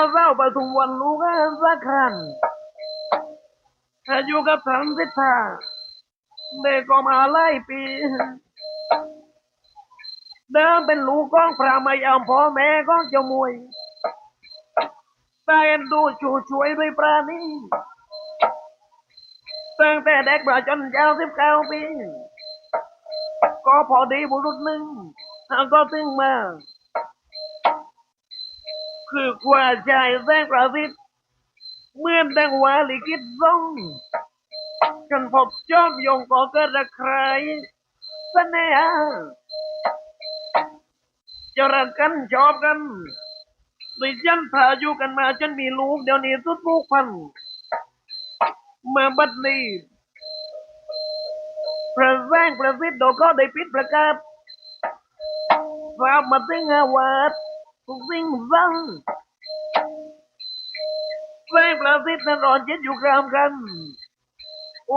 เจ้าเจ้าปทุมวันลูกให้สักคันถ้าอยู่กับทางสิทธาเด็กก็มาไล่ปีเดิมเป็นลูกก้องพระไม่ยอมพ่อแม่ก้องเจ้ามวยแต่เอ็นดูชูช่วยด้วยปราณีตั้งแต่เด็กมาจนยาวสิบเก้าปีก็พอดีบุรุษหนึ่ คือกว่าใจแสงประสิทธิ์เมื่อนดังวาลิกิตซ่องจนพบจอมยงก็เกิดระใครเสน่หาจะรักกันชอบกันด้วยจันพาอยู่กันมาจนมีลูกเดี๋ยวนี้สุดผูกพันเมื่อบัดนี้พระแสงประสิทธิ์โดก็ได้ปิดประกาศทราบมาถึงอาวัด วิ่งสั่งแสงประสิทธิ์นั้นรอนเจ็ดอยู่กลางกัน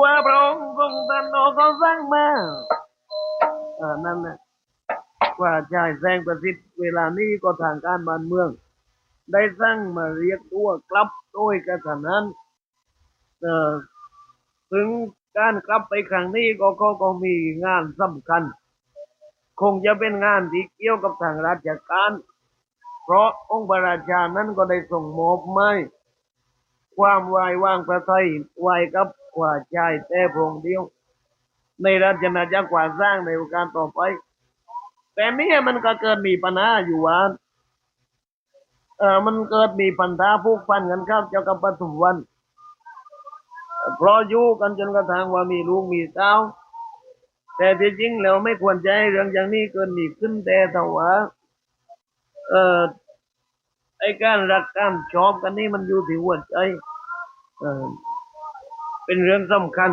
ว่าพระองค์ทรงตันโอก็สร้างมาเออนั่นนะว่าชายแสงประสิทธิ์เวลานี้ก็ทางการบ้านเมือง ได้สร้างมาเรียกตัวกลับโดยกระทันนั้นเอ่อถึงการกลับไปครั้งนี้ก็ก็ก็มีงานสำคัญ คงจะเป็นงานที่เกี่ยวกับทางราชการ เพราะองค์พระราชานั้นก็ได้ส่งมอบไม้ความวายวางประทัยไว้กับกว่าชายแต่พงเดียว ในราชนาจักรกว่าสร้างในโอกาสต่อไป แต่เนี่ยมันก็เกิดมีปัญหาอยู่ว่าเออมันเกิดมีปัญหาผูกพันกันครับ เจ้ากับปทุมวันเพราะอยู่กันจนกระทั่งว่ามีลูกมีเต้า แต่ที่จริงแล้วไม่ควรจะให้เรื่องอย่างนี้เกิดมีขึ้นแต่ถ้าว่า เอ่อไอ้การรักการชอบกันนี่มันอยู่ที่หัวใจเออเป็นเรื่องสำคัญ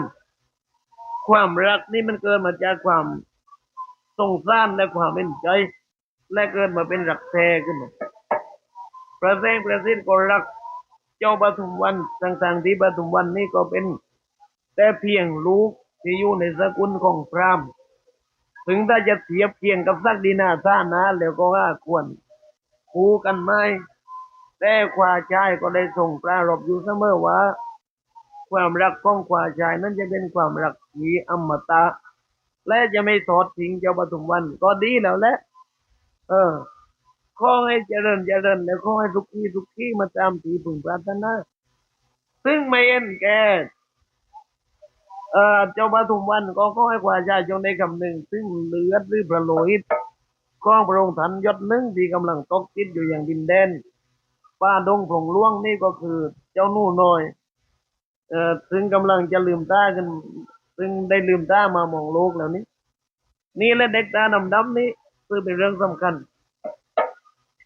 ความรักนี่มันเกิดมาจากความสงสารและความเป็นใจ และเกิดมาเป็นรักแท้ขึ้นมาพระแสงประสิทธิ์ก็รักเจ้าปทุมวันต่างๆที่ปทุมวันนี่ก็เป็น แต่เพียงลูกที่อยู่ในสกุลของพราหมณ์ ถึงถ้าจะเทียบเคียงกับสักดีนาท่านะแล้วก็ว่าควร คู่กันไหมแต่ควาชายก็ได้ส่งปรารบอยู่เสมอว่า ความรักของควาชายนั้นจะเป็นความรักที่อมตะ และจะไม่ทอดทิ้งเจ้าปทุมวันก็ดีแล้วแหละ เออขอให้เจริญเจริญแล้วขอให้สุขีสุขีมาตามที่พึงปรารถนาซึ่งไม่เอ็นแกเอ่อเจ้าปทุมวันก็ขอให้ประชาชนในคำหนึ่งซึ่งเลือดหรือประโลหิต ของพระองค์ท่านยศหนึ่งที่กำลังตกติดอยู่อย่างดินแดนป้าดงผงล่วงนี่ก็คือเจ้าหนู่น้อยเอ่อซึ่งกำลังจะลืมตากันซึ่งได้ลืมตามามองโลกแล้วนี้ นี่และเด็กตาดำดำๆนี่ซึ่งเป็นเรื่องสำคัญ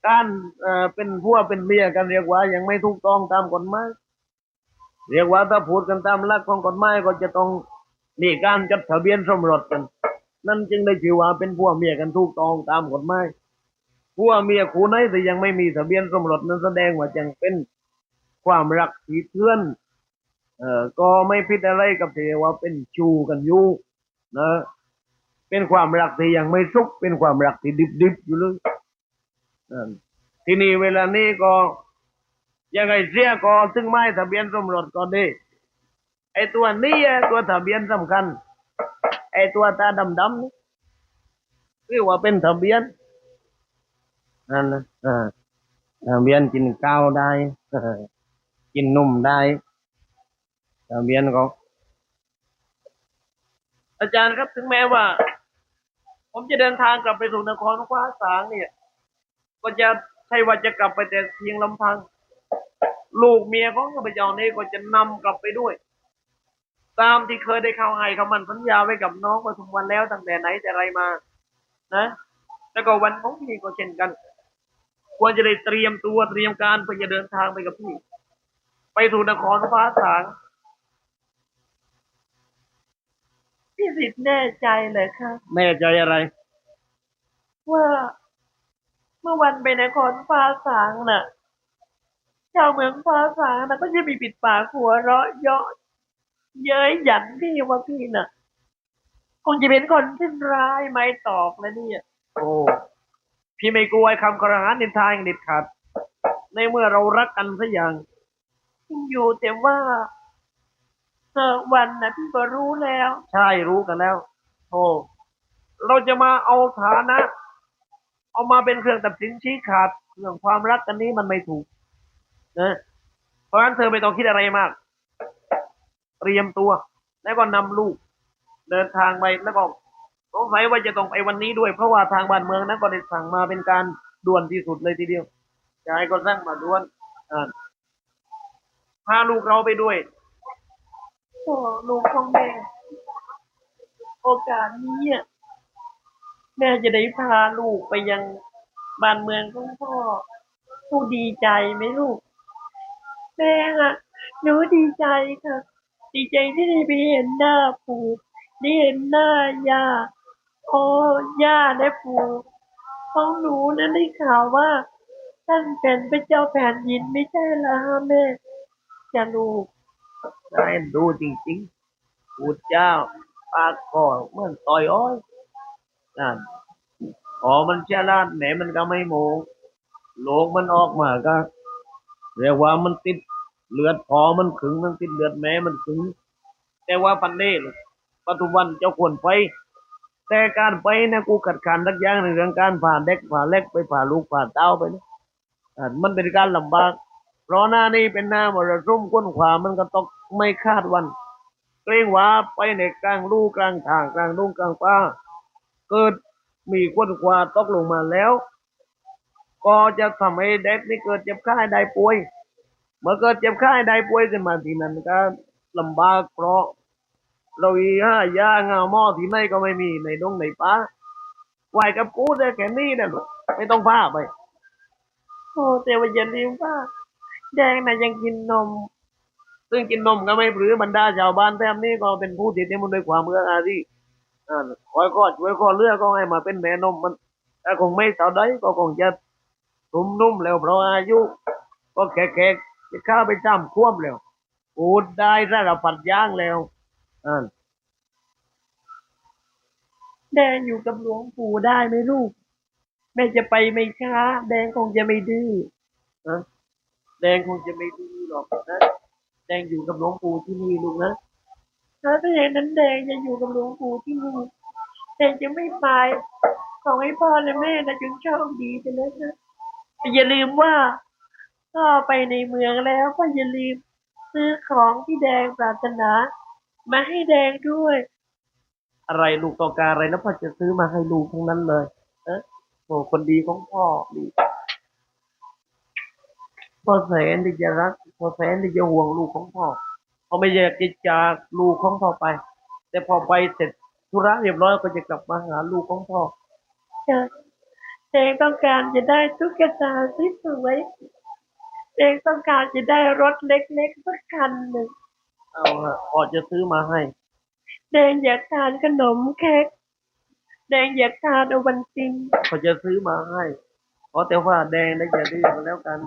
การเอ่อเป็นผัวเป็นเมียกันเรียกว่ายังไม่ถูกต้องตามกฎหมายเรียกว่าถ้าพูดกันตามหลักของกฎหมายก็จะต้องมีการจดทะเบียนสมรสกัน นั่นจึงได้ชื่อว่าเป็นผัวเมียกันถูกต้องตามกฎหมายผัวเมียคู่ไหนที่ยังไม่มีทะเบียนสมรสนั้นแสดงว่ายังเป็นความรักที่เทื่อน เอ่อก็ไม่ผิดอะไรกับที่ว่าเป็นชูกันอยู่นะเป็นความรักที่ยังไม่สุกเป็นความรักที่ดิบๆอยู่เลยนั่นทีนี้เวลานี้ก็ยังไงเสียก็ซึ่งไม่ทะเบียนสมรสก็ดีไอ้ตัวนี้อะตัวทะเบียนสำคัญ ไอตัวตาดำๆนี่คือว่าเป็นทะเบียนนั่นนะอ่าทะเบียนกินข้าวได้กินนมได้ทะเบียนก็อาจารย์ครับถึงแม้ว่า ผมจะเดินทางกลับไปสู่นครฟ้าสางเนี่ย ก็จะใช่ว่าจะกลับไปแต่เพียงลำพัง ลูกเมียของข้าพเจ้านี่ก็จะนำกลับไปด้วย ตามที่เคยได้เข้าให้คำมันสัญญาไว้กับน้องปทุมวันแล้วตั้งแต่ไหนแต่ไรมา นะ แล้วก็วันของพี่ก็เช่นกัน ควรจะได้เตรียมตัวเตรียมการเพื่อจะเดินทางไปกับพี่ ไปสู่นครฟ้าสางพี่สิทธิ์แน่ใจเลยค่ะแน่ใจอะไร ว่าเมื่อวันไปนครฟ้าสางน่ะชาวเมืองฟ้าสางน่ะก็จะมีปิดปากหัวเราะเยาะ เย้ยหยันพี่ว่าพี่น่ะ คงจะเป็นคนที่ร้ายไม่ตอกแล้วเนี่ย โอ้พี่ไม่กลัวไอ้คำกระหานนินทาอย่างเด็ดขาดในเมื่อเรารักกันสักอย่างอยู่แต่ว่าเออวันนะพี่ก็รู้แล้ว ใช่รู้กันแล้วโธ่เราจะมาเอาฐานะ เอามาเป็นเครื่องตัดสินชี้ขาดเรื่องความรักกันนี้มันไม่ถูกนะเพราะฉะนั้นเธอไม่ต้องคิดอะไรมาก เตรียมตัว แล้วก็นำลูกเดินทางไปแล้วก็สงสัยว่าจะต้องไปวันนี้ด้วย เพราะว่าทางบ้านเมืองนั้นก็ได้สั่งมาเป็นการด่วนที่สุดเลยทีเดียวจะให้ก็สั่งมาด่วนอ่าพาลูกเราไปด้วยโอ้ลูกของแม่โอกาสนี้อะแม่จะได้พาลูกไปยังบ้านเมืองของพ่อผู้ดีใจไหมลูกแม่อะหนูดีใจค่ะ ดีใจที่ได้ไปเห็นหน้าปู่ได้เห็นหน้าย่าโอ้ย่าและปู่ของหนูนั้นได้ข่าวว่า ท่านเป็นพระเจ้าแผ่นดินไม่ใช่เหรอฮะแม่จะลูกได้ดูจริงๆพูดเจ้าปากก็เหมือนต่อยอ้อยนั่นพอมันฉลาดแหนมันก็ไม่โมโลกมันออกมาก็เรียกว่ามันติด เลือดพอมันขึงมันติดเลือดแม่มันขึง แต่ว่าปันนี้ลูกปัจจุบันเจ้าควรไป แต่การไปเนี่ยกูขัดขันทักอย่างในเรื่องการผ่านเด็กผ่าเล็กไปผ่าลูกผ่าเต้าไปนะมันเป็นการลำบาก เพราะหน้านี้เป็นหน้ามรสุมก้นขวามันก็ตกไม่คาดวันเกรงว่าไปในกลางลูกกลางทางกลางดงกลางป่าเกิดมีก้นขวาตกลงมาแล้ว ก็จะทำให้เด็กนี่เกิดเจ็บไข้ได้ป่วย เมื่อเกิดเจ็บไข้ได้ป่วยขึ้นมาทีนั้นก็ลำบากเพราะ เราอีห้ายาเงาหม้อที่ไหนก็ไม่มีในดงในป่าไหวกับกูได้แค่นี้นะลูกไม่ต้องพาไป โอ้แต่ว่าอย่าลืมว่าแดงนะยังกินนม ซึ่งกินนมก็ไม่ปรื้อบรรดาชาวบ้านแถบนี้ก็เป็นผู้ติดนิมนด้วยความเมื่ออารีอ่าคอยก็ช่วยก็เลือกก็ให้มาเป็นแม่นมมันถ้าคงไม่เท่าใดก็คงจะทุ่มนุ่มแล้วเพราะอายุ ก็แขกๆ ข้าไปจำควบแล้วพูดได้สารพัดย่างแล้วอ่าแดงอยู่กับหลวงปู่ได้ไหมลูก แม่จะไปไม่ช้า แดงคงจะไม่ดื้อนะแดงคงจะไม่ดื้อหรอกนะแดงอยู่กับหลวงปู่ที่นี่ลูกนะถ้าถ้าอย่างนั้นแดงจะอยู่กับหลวงปู่ที่นี่แดงจะไม่ไปขอให้พ่อและแม่นะจงโชคดีไปเลยนะอย่าลืมว่า พ่อไปในเมืองแล้วก็อย่าลืมซื้อของที่แดงปรารถนา มาให้แดงด้วย อะไรลูกต้องการอะไรนะพ่อจะซื้อมาให้ลูกทั้งนั้นเลยเอะโอ้คนดีของพ่อดีพ่อแสนที่จะรักพ่อแสนที่จะห่วงลูกของพ่อเขาไม่อยากจะจากลูกของพ่อไป แต่พอไปเสร็จธุระเรียบร้อยก็จะกลับมาหาลูกของพ่อจ้ะแดงต้องการจะได้ตุ๊กตาสวย ๆแดงต้องการจะได้รถเล็กๆสักคันหนึ่งเอาละพ่อจะซื้อมาให้แดงอยากทานขนมเค้กแดงอยากทานโอวันตินเขาจะซื้อมาให้เพราะแต่ว่าแดงได้จะดื้อมาแล้วกัน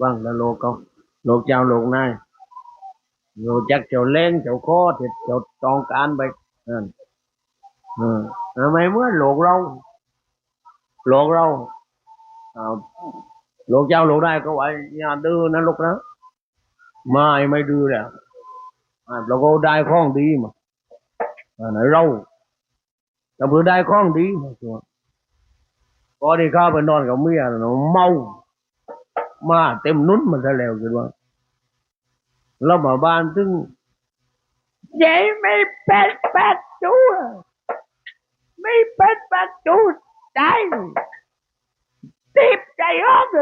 ว่างแล้วโลกก็โลกเจ้าโลกนายโลกจักเจ้าเล่งเจ้าข้อเจ้าเจ้าตองการไปนั่นเออทำไมเมื่อโลกเราโลกเราอ่า โลกเจ้าโลกได้ก็ไว้อย่าดื้อนะลูกนะไม่ไม่ดื้อแล้วเราก็ได้ของดีมาอ่าไหนเราแต่เพื่อได้ของดีมาชัวพอที่เข้าไปนอนกับเมียน่ะเมามาเต็มนุ่นมันซะแล้วคิดว่าแล้วมาบ้านซึ่งยายไม่เป็นประตูไม่เป็นประตูได้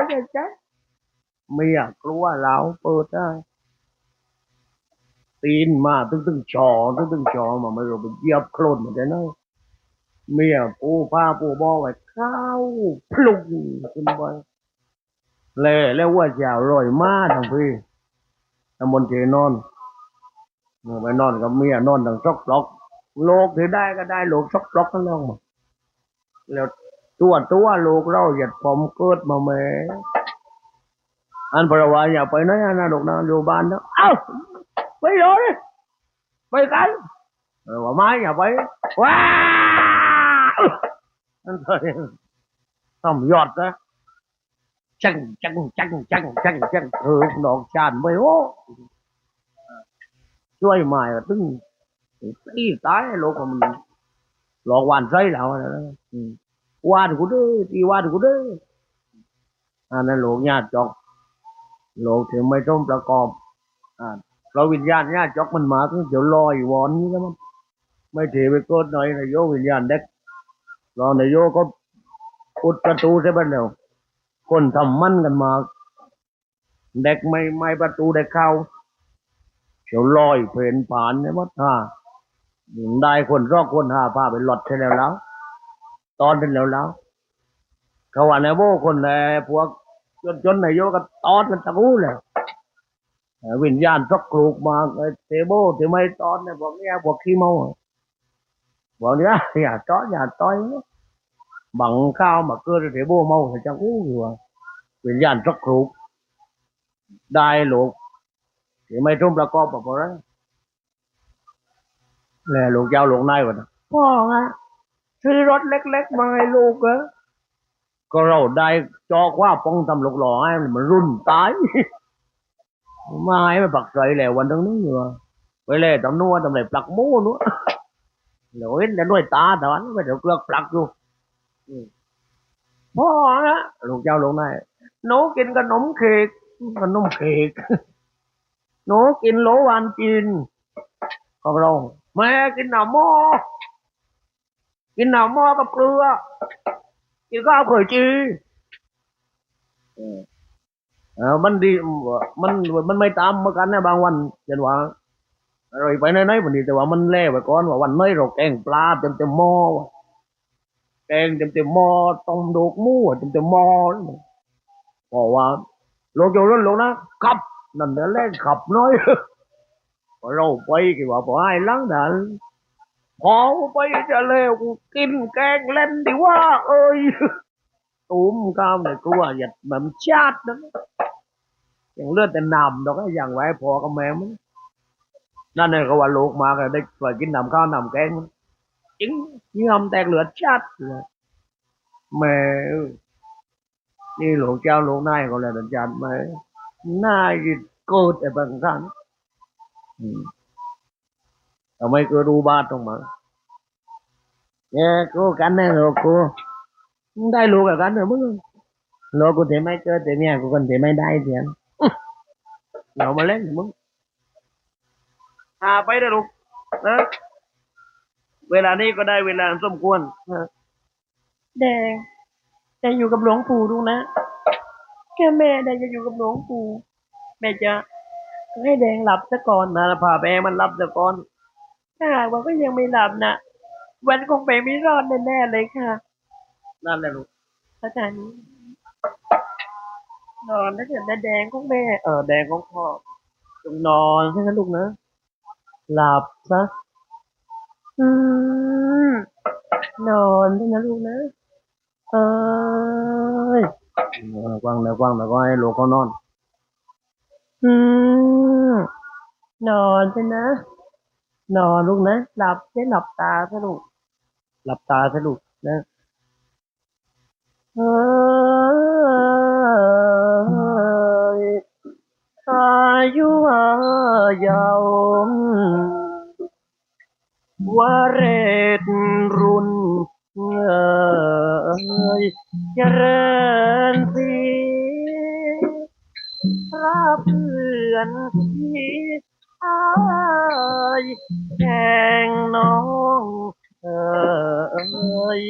นเลยนะจ๊ะเมียกลัวเราเปิดได้ตีนมาตึ้งตึ้งจอตึ้งตึ้งจอมาไม่รู้ไปเหยียบโคลนมาแต่ไหนเมียปูผ้าปูบอไว้เข้าวพลุกขึ้นไปเลยแล้วว่าจะอร่อยมากทั้งพี่ตำบลเจนอนเมื่อไปนอนกับเมียนอนทั้งซอกปลอกโลกที่ได้ก็ได้โลกซอกปลอกกันแล้วมาแล้ว ตัวตัวโลกเราหยัดผมเกิดมาแม่อันพระวาอย่าไปไหนนะดอกนะอยู่บ้านนะเอ้าไปเลยไปกันว่าไม่อย่าไปว้าวนั่นเลยต้อมยอดนะจังจังจังจังจังจังเออดอกจานไปโอ้ช่วยมาตึ้งตีตายโลกมันหลอกหวานไส้แล้วนะ วานกูเด้อตีวานกูเด้ออันนั้นโลกญาติจอกโลกถึงไม่ต้องประกอบอ่าเราวิญญาณญาติจอกมันมาก็เดี๋ยวลอยวอนนี่แล้วมันไม่ถือไปโกดหน่อยนายโยวิญญาณเด็กรอนายโยก็อุดประตูใช่ไหมเดียวคนทำมั่นกันมา เด็กไม่ไม่ประตูเด็กเข้าเดี๋ยวลอยเพลินผ่านเนี่ยมัดฮ่าได้คนรอกคนหาผ้าไปหลอดใช่แล้วแล้ว ตอนเป็นแล้วแล้วเขาว่าในโบคนแหละพวกจนจนนโยก็ตอนกันตะกู้เลยเอ่อวิญญาณสักกลูกมาไอ้เทโบที่ไม่ตอนเนี่ยพวกเนี้ยพวกขี้เมาบอกเนี้ยอย่าต้อนอย่าต้อยบังข้าวมาเกิดเทโบเมาให้จังอู้อยู่วิญญาณสักกลูกได้ลูกที่ไม่ทุ่มประกอบแบบนั้นแหละลูกเจ้าหลูกนายวะนะพ่อฮะ ซื้อรถเล็ก ๆ มาให้ลูกเหรอก็เราได้จอกว่าป้องทำหลูกหล่อให้มันรุ่นตาย มาให้มันปักใจแล้ววันทั้งนี้อยู่อไปเลยตำนัวตำไหนปลักหมูนู้นเดี๋ยวเห็นแต่ด้วยตาแต่วันไม่เดี๋ยวเกลือกปลักอยู่พ่อฮะลูกเจ้าลงได้หนูกินขนมเค้กขนมเค้กหนูกินโหลวานจีนของเราแม่กินหน่าหม้อ กินหน่าหม้อกับเกลือกินข้าวเขยจีเออมันดีมันมันไม่ตามเหมือนกันนะบางวันเช่นว่าเราไปไหนๆวันนี้แต่ว่ามันแล่ไว้ก่อนว่าวันไหนเราแกงปลาเต็มเต็มๆหม้อว่ะแกงเต็มเต็มๆหม้อต้มดอกหมูเต็มเต็มๆหม้อบอกว่าโลกโยนลงนะขับนั่นเดี๋ยวแล่ขับน้อยพอเราไปกี่ว่าพอให้หลังนั้น พอไปจะเลวกูกินแกงเล่นดีว่า เอ้ยตุ้มข้าวเนี่ยกลัวหยัดแบบชาตินะอย่างเลือดแต่นำดอกก็อย่างไว้พอกับแม่มันนั่นเนี่ยก็ว่าลูกมาก็ได้ปล่อยกินน้ำข้าวน้ำแกงมันจริงยอแตกเหลือชาติเลยแม่นี่หลวงเจ้าหลวงนายเขาเลยอาจารย์แม่นายเกิดแต่บางครั้งอืม ไมเกิดรูบาตรงมาเนี่ยกูกันนะลูกกูมึงได้ลูกกับกันเหรอมึงลูกกูแต่ไม่เกิดแต่เมียกูคนแต่ไม่ได้เสียงเรามาเล่นกับมึงพาไปนะลูกนะเวลานี้ก็ได้เวลาสมควรนะแดงแดงอยู่กับหลวงปู่ดูนะแค่แม่แดงจะอยู่กับหลวงปู่แม่จะให้แดงหลับซะก่อนนะพาไปให้มันรับซะก่อน ถ้าหากว่าก็ยังไม่หลับนะวันคงไปไม่รอดแน่ๆเลยค่ะ นั่นแหละลูกอาจารย์นอนแล้วเดี๋ยวแดงของแม่ เออแดงของพ่อจงนอนใช่ไหมลูกนะ หลับซะอืมนอนด้วยนะลูกนะเอ้ยเออกว้างนะกว้างนะก็ให้ลูกเขานอน อืมนอนใช่นะ นอนลูกนะ หลับได้หลับตาซะลูกหลับตาซะลูกนะเอ้ยอายุยาววเรศรุ่นเอ่ยเจริญสีพระเพื่อนที่ អើយកែងនងអើយ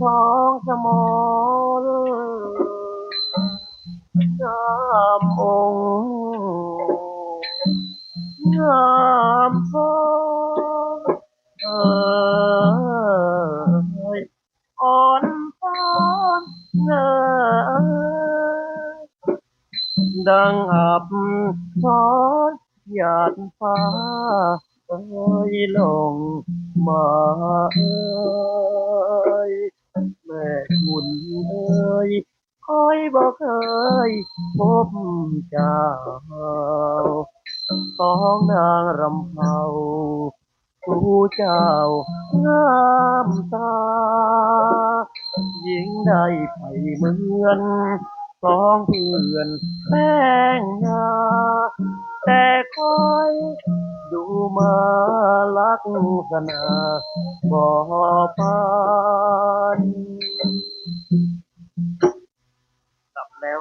សងសមល เจ้างามตาหญิงได้ไปเหมือนสองเพื่อนแป้งงาแต่คอยดูมาลักษณะบ่ปานกลับแล้ว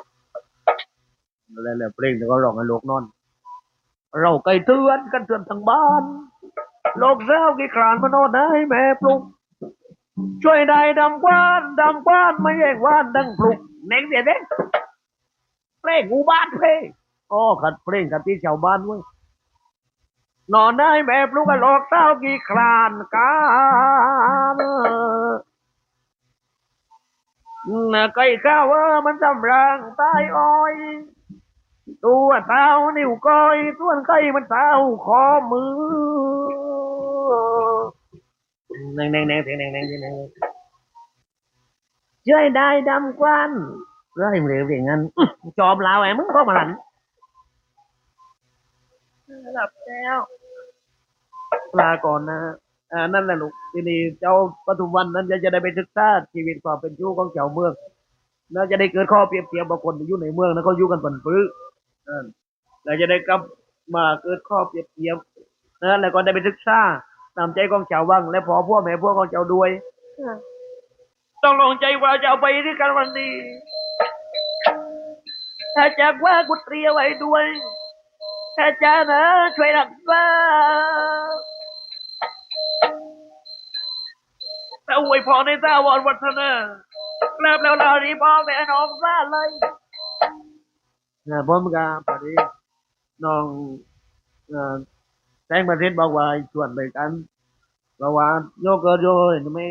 แล้วแล้วเพลงแล้วก็ร้องให้โลกนอน เราไกลเตือนกันเตือนทางบ้าน โลกเศร้ากี่ครานมานอนได้แม่ปลุกช่วยได้ดำกวานดำกวานไม่แย่งว่านดังปลุกเน่งเสียเด้งเพลงกูบ้านเพลงอ๋อขัดเพลงกับที่ชาวบ้านเว้ยนอนได้แม่ปลุกกันโลกเศร้ากี่ครานกันนะไก่ข้าวเออมันจำรังใต้อ้อย ตัวเท้านิ้วก้อยส่วนไก่มันเท้าคอมือแนงแนงแนงแนงแนงแนงแนงช่วยได้ดำกวันเรื่อยเร็วอย่างนั้นจอมลาวไอ้มึงก็มาหลันหลับแล้วลาก่อนนะอ่านั่นแหละลูกทีนี้เจ้าปทุมวันนั้นจะจะได้ไปศึกษาชีวิตความเป็นอยู่ของชาวเมืองแล้วจะได้เกิดข้อเปรียบเทียบบางคนอยู่ในเมืองแล้วเขาอยู่กันปันปื้อ นั่นเราจะได้กลับมาเกิดข้อเปรียบเทียบนะแล้วก็ได้ไปศึกษาตามใจของชาววัง และพอพวกแม่พวกของเจ้าด้วย ต้องลงใจว่าจะเอาไปด้วยกันวันนี้ ถ้าจากว่ากูเตรียมไว้ด้วย ถ้าจะนะช่วยรักษาถ้าอวยพรในตาวรวัฒนาเริ่มแล้วเราดีพ่อแม่น้องซาเลยนะ ผมก็พอดีน้องแจ้งประเทศบอกว่าชวนไปกันเพราะว่าโยกเกิดโยเห็นไม่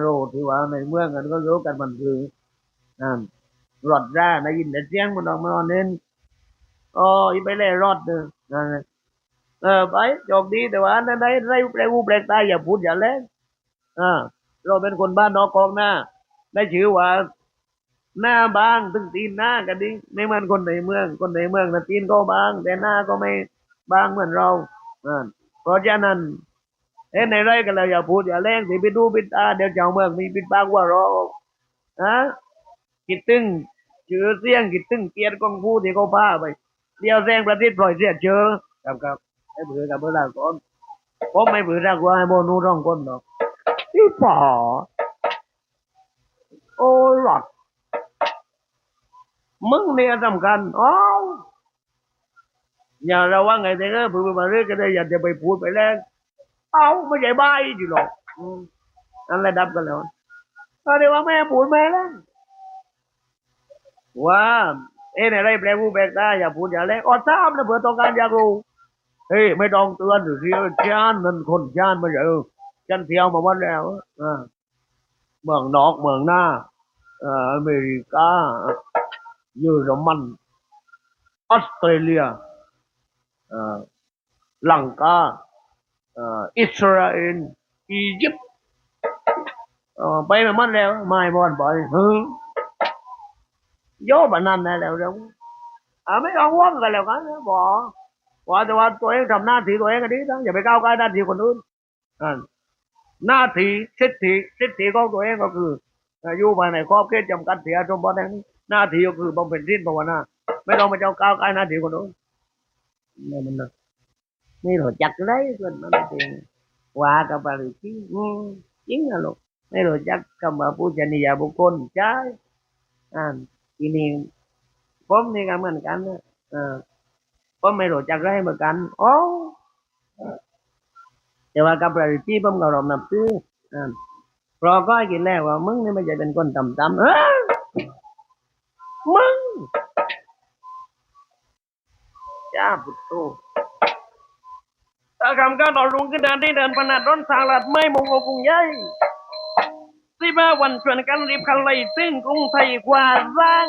โรดที่ว่าในเมืองกันก็รู้กันมันคืออ่ารอดร่าได้ยินแต่เสียงมันออกมาเน้นโอ้ยไปเล่รอดเนอะเออไปโชคดีแต่ว่านั่นได้ได้แปลกูแปลกตายอย่าพูดอย่าเล่นอ่าเราเป็นคนบ้านนอกกองหน้าได้ชื่อว่า หน้าบางถึงตีนหน้ากันดิไม่เหมือนคนในเมือง คนในเมืองนะตีนก็บาง แต่หน้าก็ไม่บางเหมือนเราเพราะฉะนั้นเอ้ในไรกันแล้วอย่าพูดอย่าเล่งสิไปดูปิดตาเดี๋ยวเจ้าเมืองมีปิดปากว่าเราฮะคิดตึงชื่อเสียงคิดตึงเกียรติกองผู้ที่เขาพาไปเดียวแซงประเทศปล่อยเสียเจอครับครับไอ้เบื่อกับเบื่อลาก่อนผมไม่เบื่อรักว่าให้โมนูร้องคนหรอกที่ป่อโอ้หลอด มึงเนี่ยสำคัญอ้าวอย่าระวังไงแต่ก็พูดมาเรื่อยก็ได้อย่าจะไปพูดไปแรงเอาไม่ใช่ใบอยู่หรอกนั่นแหละดับกันแล้วก็เดี๋ยวว่าแม่พูดแม่แล้วว่าเอ๊ะอะไรแปลกูแปลกได้อย่าพูดอย่าเล่นอดทราบนะเผื่อต้องการอยากรู้เฮ้ยไม่ต้องเตือนหรือเสียจานนั่นคนจานมาเออฉันเที่ยวมาวันแล้วอ่าเมืองนอกเมืองหน้าอ่ออเมริกา เยอรมัน ออสเตรเลียลังกาอิสราเอลอียิปต์ไปมาหมันแล้วไม่บอนบ่อยเฮ้ยโยบันนั้นนะแล้วแล้วอ่าไม่ต้องห่วงกันแล้วกันบอกว่าแต่ว่าตัวเองทำหน้าที่ตัวเองก็ดีนะอย่าไปก้าวไกลหน้าที่คนอื่นหน้าที่สิทธิสิทธิของตัวเองก็คืออยู่ภายในครอบเขตจำกัดเสียสมบัติแห่ง หน้าที่ก็คือบำเพ็ญสิ้นภาวนาไม่ต้องมาเจ้าก้าวไกลหน้าที่คนอื่นนี่มันนะนี่ rồi chặt lấy rồi nó nói tiền qua cả bà rồi chứ ừ, chính là luôn mấy rồi chắc cầm bà phu chân nhà bộ côn trái à ทีนี้ผมนี่ก็เหมือนกันนะเออผมไม่รู้จักอะไรเหมือนกันโอ้แต่ว่ากับประที่ผมก็รอมนับซื้ออ่าพราะก็ให้กินแล้วว่ามึงนี่ไม่ใช่เป็นคนต่ำๆเออ มึงจ้าพุทโธถ้าคำการต่อรุงขึ้นเดินที่เดินพนัดร้อนสาลัดไม่มงโกกรุงใหญ่สิบ้าวันชวนกันรีบคันไล่ซึ่งกรุงไทยกว่าร่าง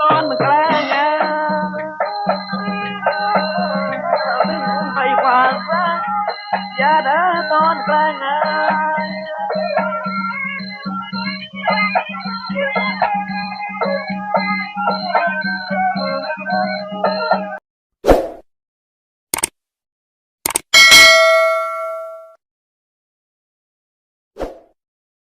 ตอนกลางอะซึ่งกรุงไทยกว่าร่างอย่าเดินตอนกลางอะ